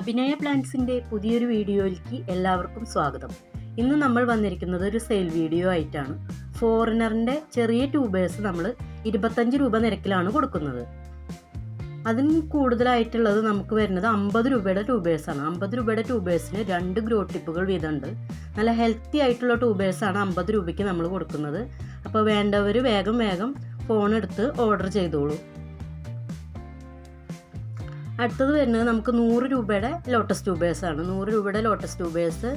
അഭിനയ പ്ലാൻസിന്റെ പുതിയൊരു വീഡിയോയിലേക്ക് എല്ലാവർക്കും സ്വാഗതം. ഇന്ന് നമ്മൾ വന്നിരിക്കുന്നത് ഒരു സെയിൽ വീഡിയോ ആയിട്ടാണ്. ഫോറിനറിന്റെ ചെറിയ ട്യൂബേഴ്സ് നമ്മൾ ഇരുപത്തഞ്ച് രൂപ നിരക്കിലാണ് കൊടുക്കുന്നത്. അതിന് കൂടുതലായിട്ടുള്ളത് നമുക്ക് വരുന്നത് അമ്പത് രൂപയുടെ ട്യൂബേഴ്സാണ് അമ്പത് രൂപയുടെ ട്യൂബേഴ്സിന് രണ്ട് ഗ്രോ ടിപ്പുകൾ വീതമുണ്ട്. നല്ല ഹെൽത്തി ആയിട്ടുള്ള ട്യൂബേഴ്സാണ് അമ്പത് രൂപയ്ക്ക് നമ്മൾ കൊടുക്കുന്നത്. അപ്പോൾ വേണ്ടവർ വേഗം വേഗം ഫോൺ എടുത്ത് ഓർഡർ ചെയ്തോളൂ. അടുത്തത് വരുന്നത് നമുക്ക് നൂറ് രൂപയുടെ ലോട്ടസ് ട്യൂബേഴ്സ് ആണ്. നൂറ് രൂപയുടെ ലോട്ടസ് ട്യൂബേഴ്സ്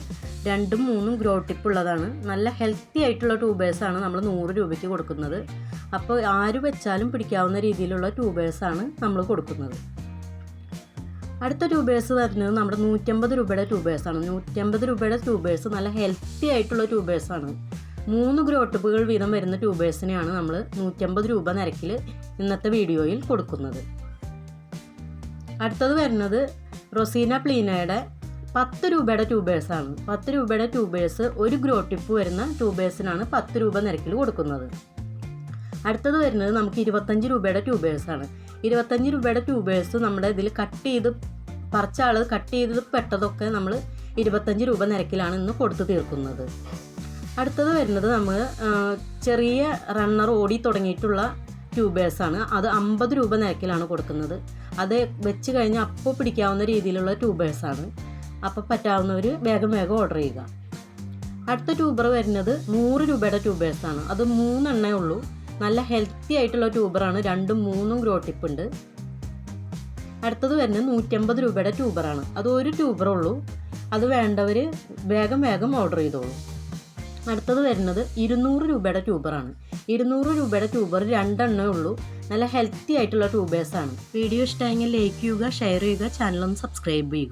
രണ്ടും മൂന്നും ഗ്രോ ടിപ്പ് ഉള്ളതാണ്. നല്ല ഹെൽത്തി ആയിട്ടുള്ള ട്യൂബേഴ്സ് ആണ് നമ്മൾ നൂറ് രൂപയ്ക്ക് കൊടുക്കുന്നത്. അപ്പോൾ ആര് വെച്ചാലും പിടിക്കാവുന്ന രീതിയിലുള്ള ട്യൂബേഴ്സ് ആണ് നമ്മൾ കൊടുക്കുന്നത്. അടുത്ത ട്യൂബേഴ്സ് വരുന്നത് നമ്മുടെ നൂറ്റമ്പത് രൂപയുടെ ആണ്. നൂറ്റമ്പത് രൂപയുടെ ട്യൂബേഴ്സ് നല്ല ഹെൽത്തി ആയിട്ടുള്ള ട്യൂബേഴ്സ് ആണ്. മൂന്ന് ഗ്രോട്ടപ്പുകൾ വീതം വരുന്ന ട്യൂബേഴ്സിനെയാണ് നമ്മൾ നൂറ്റമ്പത് രൂപ നിരക്കിൽ ഇന്നത്തെ വീഡിയോയിൽ കൊടുക്കുന്നത്. അടുത്തത് വരുന്നത് റൊസീന പ്ലീനയുടെ പത്ത് രൂപയുടെ ട്യൂബേഴ്സാണ് പത്ത് രൂപയുടെ ട്യൂബേഴ്സ് ഒരു ഗ്രോ ടിപ്പ് വരുന്ന ട്യൂബേഴ്സിനാണ് പത്ത് രൂപ നിരക്കിൽ കൊടുക്കുന്നത്. അടുത്തത് വരുന്നത് നമുക്ക് ഇരുപത്തഞ്ച് രൂപയുടെ ട്യൂബേഴ്സാണ് ഇരുപത്തഞ്ച് രൂപയുടെ ട്യൂബേഴ്സ് നമ്മുടെ ഇതിൽ കട്ട് ചെയ്ത് പറിച്ച ആൾ കട്ട് ചെയ്ത് പെട്ടതൊക്കെ നമ്മൾ ഇരുപത്തഞ്ച് രൂപ നിരക്കിലാണ് ഇന്ന് കൊടുത്തു തീർക്കുന്നത്. അടുത്തത് വരുന്നത് നമ്മൾ ചെറിയ റണ്ണർ ഓടി തുടങ്ങിയിട്ടുള്ള ട്യൂബേഴ്സാണ് അത് അമ്പത് രൂപ നിരക്കിലാണ് കൊടുക്കുന്നത്. അത് വെച്ച് കഴിഞ്ഞാൽ അപ്പോൾ പിടിക്കാവുന്ന രീതിയിലുള്ള ട്യൂബേഴ്സാണ് അപ്പോൾ പറ്റാവുന്നവർ വേഗം വേഗം ഓർഡർ ചെയ്യുക. അടുത്ത ട്യൂബർ വരുന്നത് നൂറ് രൂപയുടെ ട്യൂബേഴ്സാണ് അത് മൂന്നെണ്ണേ ഉള്ളൂ. നല്ല ഹെൽത്തി ആയിട്ടുള്ള ട്യൂബറാണ് രണ്ടും മൂന്നും ഗ്രോ ടിപ്പ് ഉണ്ട്. അടുത്തത് വരുന്നത് നൂറ്റമ്പത് രൂപയുടെ ട്യൂബറാണ് അത് ഒരു ട്യൂബറുള്ളൂ അത് വേണ്ടവർ വേഗം വേഗം ഓർഡർ ചെയ്തോളൂ. അടുത്തത് വരുന്നത് ഇരുന്നൂറ് രൂപയുടെ ട്യൂബറാണ്. ഇരുന്നൂറ് രൂപയുടെ ട്യൂബർ രണ്ടെണ്ണേ ഉള്ളൂ. നല്ല ഹെൽത്തി ആയിട്ടുള്ള ട്യൂബേഴ്സാണ്. വീഡിയോ ഇഷ്ടമായെങ്കിൽ ലൈക്ക് ചെയ്യുക ഷെയർ ചെയ്യുക ചാനലൊന്ന് സബ്സ്ക്രൈബ് ചെയ്യുക.